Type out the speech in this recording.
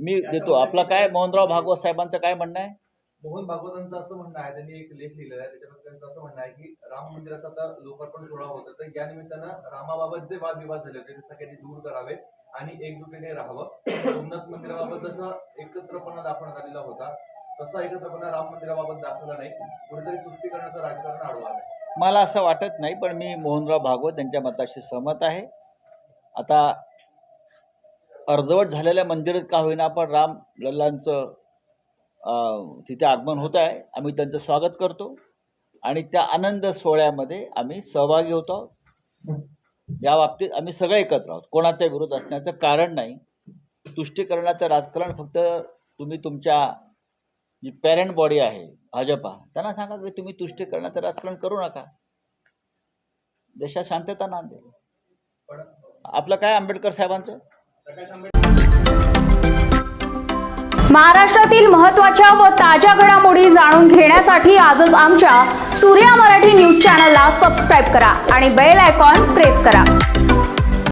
मी देतो. आपला काय? मोहनराव भागवत साहेबांचं काय म्हणणं आहे? मोहन भागवतांचं असं म्हणणं आहे. त्यांनी एक लेख लिहिलेला आहे. त्याच्यामध्ये त्यांचं असं म्हणणं आहे की राम मंदिराचा आता लोकार्पण सोहळा होता तर या निमित्तानं रामाबाबत जे वादविवाद झाले होते ते सगळ्यांनी दूर करावे आणि एकजुटीने राहावं. सोमनाथ मंदिराबाबत जसा एकत्रपणा दाखवण्यात आलेला होता. तसा एकत्रपणा राम मंदिराबाबत दाखवला नाही. कुठेतरी तुष्टीकरणाचं राजकारण आडवा आहे मला असं वाटत नाही पण मी मोहनराव भागवत यांच्या मताशी सहमत आहे. आता अर्धवट झालेल्या मंदिरात का होईना पण राम लल्लांचं तिथे आगमन होत आहे. आम्ही त्यांचं स्वागत करतो. आणि त्या आनंद सोहळ्यामध्ये आम्ही सहभागी होतो या बाबतीत आम्ही सगळे एकत्र आहोत. कोणाचा विरोध असण्याचं कारण नाही. तुष्टीकरणाचं राजकारण फक्त तुम्ही तुमच्या जी पॅरेंट बॉडी आहे भाजपा त्यांना सांगा की तुम्ही तुष्टीकरणाचं राजकारण करू नका. देशात शांतता नांदेल. पण आपलं काय आंबेडकर साहेबांचं? महाराष्ट्रातील महत्त्वाच्या व ताज्या घडामोडी जाणून घेण्यासाठी आजच आमच्या सूर्या मराठी न्यूज चॅनलला सबस्क्राईब करा आणि बेल आयकॉन प्रेस करा.